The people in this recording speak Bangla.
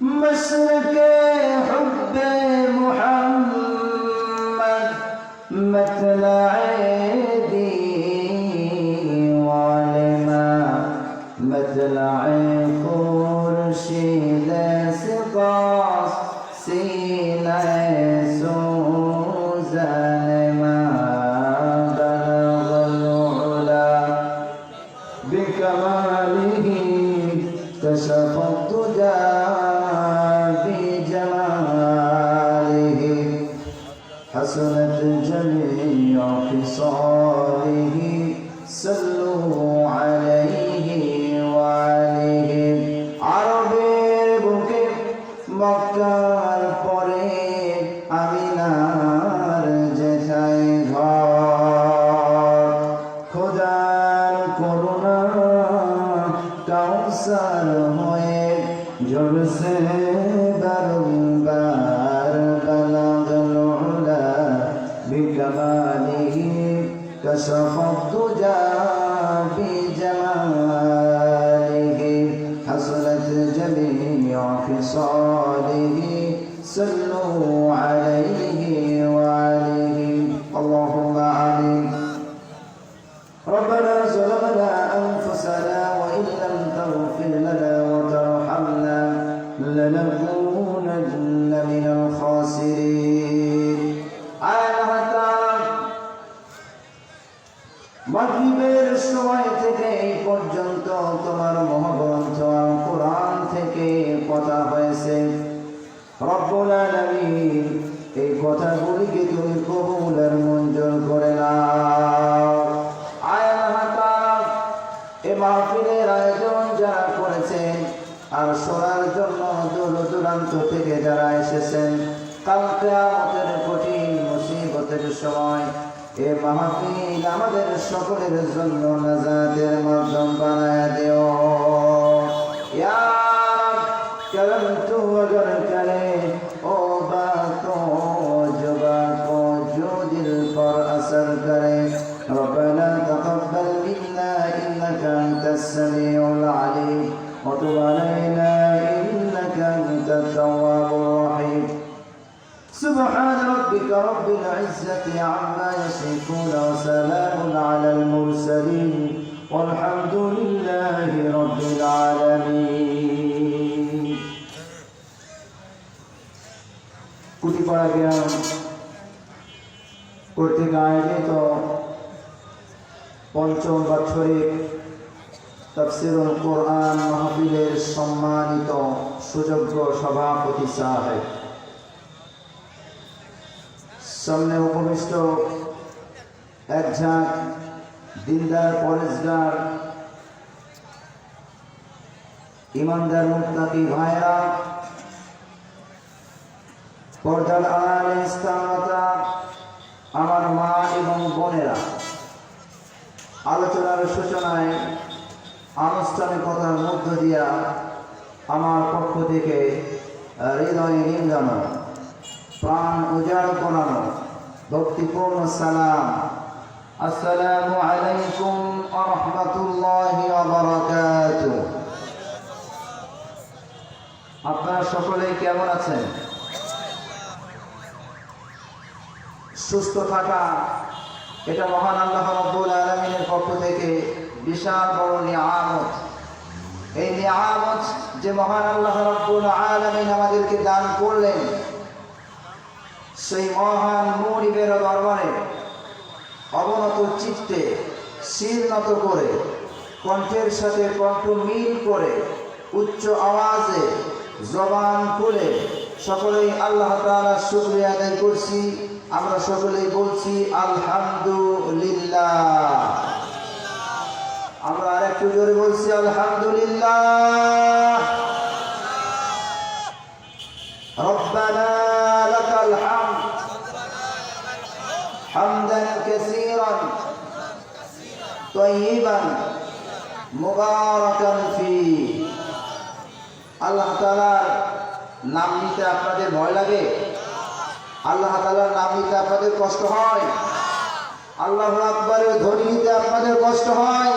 مسلك حب محمد متلع عيدي وعلما متلع خورشيد سقاص سيناء سوزان ما بلغ العلا بكماله كشف الدجى حسنت جميع خصاله, صلوا عليه وعليه عربের বুকে মক্কার পরে আমিনার যেথায় ঘর। খোদার করুণা কাউসার হয়ে ঝরছে كماله كشف الدجى بجماله حصلت جميع خصاله سلوا عليه وعليه اللهم عليه ربنا রব্বুল আলামিন, এই কথাগুলিকে তুমি কবুল আর মঞ্জুর করে নাও। তাআলা মাহফিলের আয়োজন যারা করেছেন আর শোনার জন্য দূর দূরান্ত থেকে যারা এসেছেন কালকে আমাদের কঠিন মুসিবতের সময় এ মাহফিল আমাদের সকলের জন্য নাজাতের মাধ্যম বানায় দিও। وتب علينا إنك أنت التواب الرحيم سبحان ربك رب العزة عما يصفون وسلام على المرسلين والحمد لله رب العالمين কুটিপাড়া গ্রাম কর্তৃক আয়োজিত পঞ্চম বাৎসরিক তফসিরুল কোরআন মাহফিলের সম্মানিত সুযোগ্য সভাপতি সাহেব। সামনে উপবিষ্ট এক ঝাঁক দিনদার পরেশগার, ইমানদার মুক্তাকি ভাইরা, পর্দার স্থানতা আমার মা এবং বোনেরা। আলোচনার সূচনায় আনুষ্ঠানিকতার মধ্য দিয়া আমার পক্ষ থেকে হৃদয় নিন্দানো প্রাণ উজাড় করানো, ভক্তিপূর্ণ সালাম। আসসালামু আলাইকুম আরহামতুল্লাহি বারাকাতুহু। আপনারা সকলে কেমন আছেন? সুস্থ থাকা, এটা মহান আল্লাহ রব্বুল আলমিনের পক্ষ থেকে বিশাল বড় নিয়ামত। এই নিয়ামত যে মহান আল্লাহ রব্বুল আলমিন আমাদেরকে দান করলেন, সেই মহান মরিবের দরবারে অবনত চিত্তে শির নত করে, কণ্ঠের সাথে কণ্ঠ মিল করে, উচ্চ আওয়াজে জবান খুলে সকলেই আল্লাহ তাআলা শুকরিয়া আদায় করছি। আমরা সকলেই বলছি, আলহামদুলিল্লাহ। আমরা আর একটু জোরে বলছি আলহামদুলিল্লাহ ربنا لك الحمد حمدا كثيرا طيبا মুবারাকান ফি আল্লাহ তাআলার নাম নিতে আপনাদের ভয় লাগে আল্লাহ তাআলার নাম নিতে আপনাদের কষ্ট হয় আল্লাহ আকবরের ধ্বনি নিতে আপনাদের কষ্ট হয়